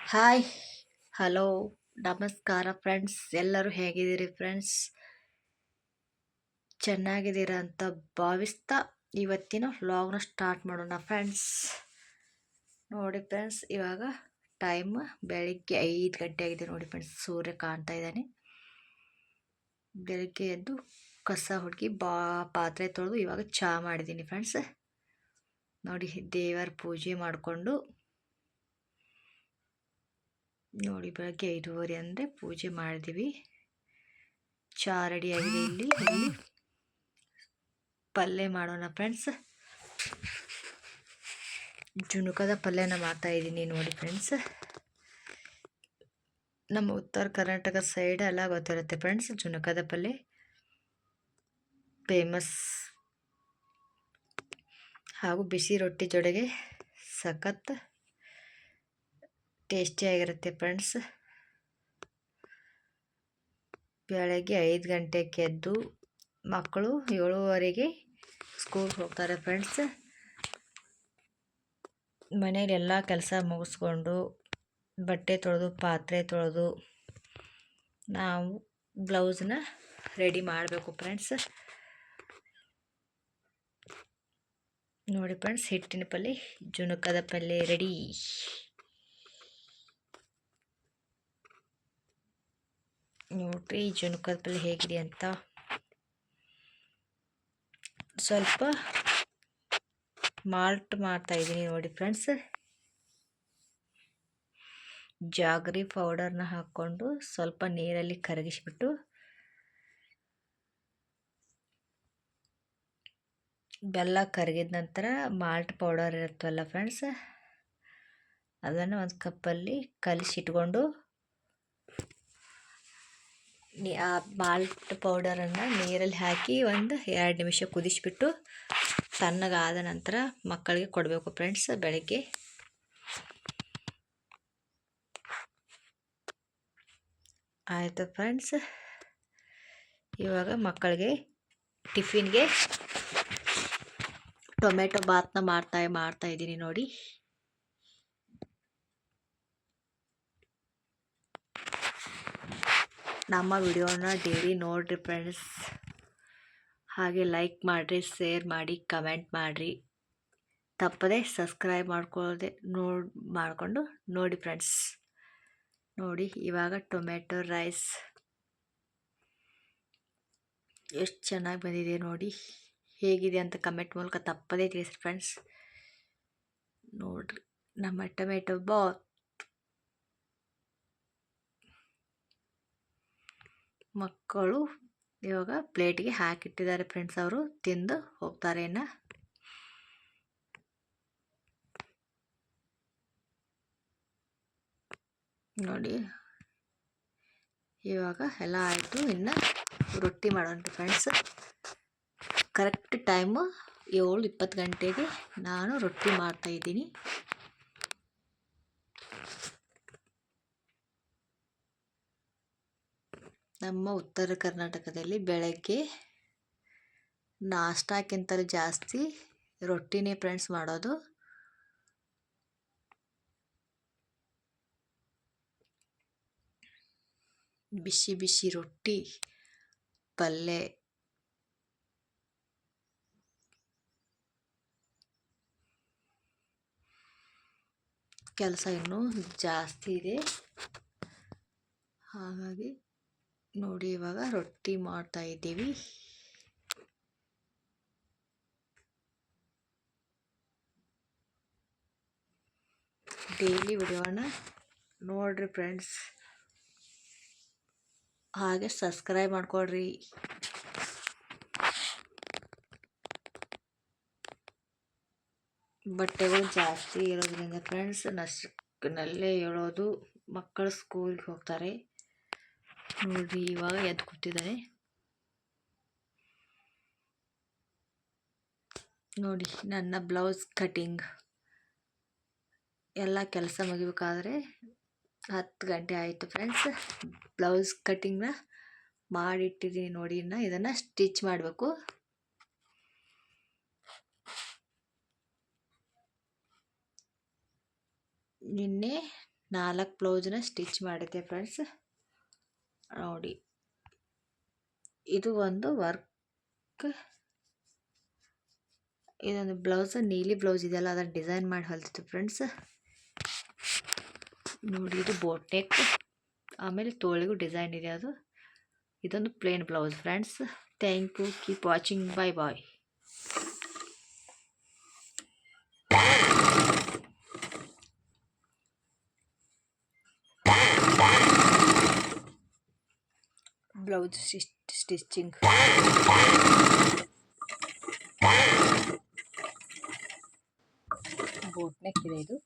Hi hello ನಮಸ್ಕಾರ friends ಎಲ್ಲರೂ ಹೇಗಿದ್ದೀರಿ ಫ್ರೆಂಡ್ಸ್ ಚೆನ್ನಾಗಿದ್ದೀರಾ ಅಂತ ಭಾವಿಸ್ತಾ ಇವತ್ತಿನ ವ್ಲಾಗ್ನ ಸ್ಟಾರ್ಟ್ ಮಾಡೋಣ ಫ್ರೆಂಡ್ಸ್ ನೋಡಿ ಫ್ರೆಂಡ್ಸ್ ಇವಾಗ ಟೈಮ್ ಬೆಳಿಗ್ಗೆ ಐದು ಗಂಟೆ ಆಗಿದೆ ನೋಡಿ ಫ್ರೆಂಡ್ಸ್ ಸೂರ್ಯ ಕಾಣ್ತಾ ಇದ್ದಾನೆ. ಬೆಳಿಗ್ಗೆ ಎದ್ದು ಕಸ ಹುಡುಗಿ ಬಾ, ಪಾತ್ರೆ ತೊಳೆದು ಇವಾಗ ಚಹಾ ಮಾಡಿದ್ದೀನಿ ಫ್ರೆಂಡ್ಸ್ ನೋಡಿ ದೇವರ ಪೂಜೆ ಮಾಡಿಕೊಂಡು ನೋಡಿ ಬೆಳಗ್ಗೆ ಐದೂವರೆ ಅಂದರೆ ಪೂಜೆ ಮಾಡಿದ್ದೀವಿ. ಚಹಾ ರೆಡಿಯಾಗಿದೆ ಇಲ್ಲಿ. ಇಲ್ಲಿ ಪಲ್ಯ ಮಾಡೋಣ ಫ್ರೆಂಡ್ಸ್. ಜುಣುಕದ ಪಲ್ಯನ ಮಾಡ್ತಾ ಇದ್ದೀನಿ ನೋಡಿ ಫ್ರೆಂಡ್ಸ್. ನಮ್ಮ ಉತ್ತರ ಕರ್ನಾಟಕ ಸೈಡ್ ಎಲ್ಲ ಗೊತ್ತಿರುತ್ತೆ ಫ್ರೆಂಡ್ಸ್, ಜುಣುಕದ ಪಲ್ಯ. ಫೇಮಸ್ ಹಾಗೂ ಬಿಸಿ ರೊಟ್ಟಿ ಜೊಡೆಗೆ ಸಖತ್. ಟೇಸ್ಟಿಯಾಗಿರುತ್ತೆ ಫ್ರೆಂಡ್ಸ್. ಬೆಳಗ್ಗೆ ಐದು ಗಂಟೆಗೆ ಎದ್ದು ಮಕ್ಕಳು ಏಳುವರೆಗೆ ಸ್ಕೂಲ್ಗೆ ಹೋಗ್ತಾರೆ ಫ್ರೆಂಡ್ಸ್. ಮನೇಲಿ ಎಲ್ಲ ಕೆಲಸ ಮುಗಿಸ್ಕೊಂಡು ಬಟ್ಟೆ ತೊಳೆದು, ಪಾತ್ರೆ ತೊಳೆದು ನಾವು ಬ್ಲೌಸ್ನ ರೆಡಿ ಮಾಡಬೇಕು ಫ್ರೆಂಡ್ಸ್. ನೋಡಿ ಫ್ರೆಂಡ್ಸ್, ಹಿಟ್ಟಿನ ಪಲ್ಯ ಜುಣುಕದ ಪಲ್ಯ ರೆಡಿ. ನೋಡ್ರಿ ಜುಣುಕದ ಪಲ್ಯ ಹೇಗಿದೆ ಅಂತ. ಸ್ವಲ್ಪ ಮಾಲ್ಟ್ ಮಾಡ್ತಾ ಇದ್ದೀನಿ ನೋಡಿ ಫ್ರೆಂಡ್ಸ್. ಜಾಗರಿ ಪೌಡರ್ನ ಹಾಕ್ಕೊಂಡು ಸ್ವಲ್ಪ ನೀರಲ್ಲಿ ಕರಗಿಸ್ಬಿಟ್ಟು ಬೆಲ್ಲ ಕರಗಿದ ನಂತರ ಮಾಲ್ಟ್ ಪೌಡರ್ ಇರುತ್ತಲ್ಲ ಫ್ರೆಂಡ್ಸ್, ಅದನ್ನು ಒಂದು ಕಪ್ಪಲ್ಲಿ ಕಲಿಸಿಟ್ಕೊಂಡು ಆ ಮಾಲ್ಟ್ ಪೌಡರನ್ನು ನೀರಲ್ಲಿ ಹಾಕಿ ಒಂದು ಎರಡು ನಿಮಿಷ ಕುದಿಸಿಬಿಟ್ಟು ತಣ್ಣಗಾದ ನಂತರ ಮಕ್ಕಳಿಗೆ ಕೊಡಬೇಕು ಫ್ರೆಂಡ್ಸ್ ಬೆಳಗ್ಗೆ. ಆಯಿತು ಫ್ರೆಂಡ್ಸ್ ಇವಾಗ ಮಕ್ಕಳಿಗೆ ಟಿಫಿನ್ಗೆ ಟೊಮೆಟೊ ಬಾತನ್ನ ಮಾಡ್ತಾ ಮಾಡ್ತಾ ಇದ್ದೀನಿ ನೋಡಿ. ನಮ್ಮ ವಿಡಿಯೋನ ಡೈಲಿ ನೋಡಿರಿ ಫ್ರೆಂಡ್ಸ್ ಹಾಗೆ ಲೈಕ್ ಮಾಡಿರಿ ಶೇರ್ ಮಾಡಿ ಕಮೆಂಟ್ ಮಾಡಿರಿ. ತಪ್ಪದೆ ಸಬ್ಸ್ಕ್ರೈಬ್ ಮಾಡ್ಕೊಳ್ಳದೆ ನೋಡಿ, ಮಾಡಿಕೊಂಡು ನೋಡಿ ಫ್ರೆಂಡ್ಸ್ ನೋಡಿ, ಇವಾಗ ಟೊಮೆಟೊ ರೈಸ್ ಎಷ್ಟು ಚೆನ್ನಾಗಿ ಬಂದಿದೆ ನೋಡಿ. ಹೇಗಿದೆ ಅಂತ ಕಮೆಂಟ್ ಮೂಲಕ ತಪ್ಪದೇ ತಿಳಿಸಿ ಫ್ರೆಂಡ್ಸ್ ನೋಡಿರಿ, ನಮ್ಮ ಟೊಮೆಟೊ ಬಾತ್ ಮಕ್ಕಳು ಇವಾಗ ಪ್ಲೇಟಿಗೆ ಹಾಕಿಟ್ಟಿದ್ದಾರೆ ಫ್ರೆಂಡ್ಸ್ ಅವರು. ತಿಂದು ಹೋಗ್ತಾರೆ ಇನ್ನು. ನೋಡಿ. ಇವಾಗ ಎಲ್ಲ ಆಯಿತು. ಇನ್ನು ರೊಟ್ಟಿ ಮಾಡೋಣ ಫ್ರೆಂಡ್ಸ್. ಕರೆಕ್ಟ್ ಟೈಮು ಏಳು ಇಪ್ಪತ್ತು ಗಂಟೆಗೆ ನಾನು ರೊಟ್ಟಿ ಮಾಡ್ತಾಯಿದ್ದೀನಿ ನಮ್ಮ ಉತ್ತರ ಕರ್ನಾಟಕದಲ್ಲಿ ಬೆಳಗ್ಗೆ ನಾಷ್ಟಾಕ್ಕಿಂತಲೂ ಜಾಸ್ತಿ ರೊಟ್ಟಿನೇ ಫ್ರೆಂಡ್ಸ್ ಮಾಡೋದು. ಬಿಸಿ ಬಿಸಿ ರೊಟ್ಟಿ ಪಲ್ಯ ಕೆಲಸ ಇನ್ನೂ ಜಾಸ್ತಿ ಇದೆ. ಹಾಗಾಗಿ ನೋಡಿ ಇವಾಗ ರೊಟ್ಟಿ ಮಾಡ್ತಾ ಇದ್ದೀವಿ. ಡೈಲಿ ವಿಡಿಯೋನ ನೋಡ್ರಿ ಫ್ರೆಂಡ್ಸ್. ಹಾಗೆ ಸಬ್ಸ್ಕ್ರೈಬ್ ಮಾಡ್ಕೊಡ್ರಿ ಬಟ್ಟೆಗಳು ಜಾಸ್ತಿ ಇರೋದ್ರಿಂದ ಫ್ರೆಂಡ್ಸ್ ನಲ್ಲೇ ಹೇಳೋದು ಮಕ್ಕಳು ಸ್ಕೂಲ್ಗೆ ಹೋಗ್ತಾರೆ. ನೋಡ್ರಿ ಇವಾಗ ಎದ್ದು ಕೂತಿದ್ದಾರೆ ನೋಡಿ, ನನ್ನ ಬ್ಲೌಸ್ ಕಟಿಂಗ್. ಎಲ್ಲ ಕೆಲಸ ಮುಗಿಬೇಕಾದ್ರೆ ಹತ್ತು ಗಂಟೆ ಆಯಿತು ಫ್ರೆಂಡ್ಸ್. ಬ್ಲೌಸ್ ಕಟಿಂಗ್ನ ಮಾಡಿಟ್ಟಿದ್ದೀನಿ ನೋಡಿ ಇನ್ನು. ಇದನ್ನು ಸ್ಟಿಚ್ ಮಾಡಬೇಕು. ನಿನ್ನೆ ನಾಲ್ಕು ಬ್ಲೌಸ್ನ ಸ್ಟಿಚ್ ಮಾಡಿದ್ದೆ ಫ್ರೆಂಡ್ಸ್. ನೋಡಿ. ಇದು ಒಂದು ವರ್ಕ್. ಇದೊಂದು ಬ್ಲೌಸ್, ನೀಲಿ ಬ್ಲೌಸ್ ಇದೆಯಲ್ಲ, ಅದನ್ನು ಡಿಸೈನ್ ಮಾಡಿ ಹೊಲ್ತಿತ್ತು ಫ್ರೆಂಡ್ಸ್. ನೋಡಿ, ಇದು ಬೋಟ್ ನೆಕ್ ಆಮೇಲೆ ತೋಳಿಗೂ ಡಿಸೈನ್ ಇದೆ ಅದು. ಇದೊಂದು plain blouse friends. Thank you keep watching bye bye blouse stitching boat neck ಇದೆ ಇದು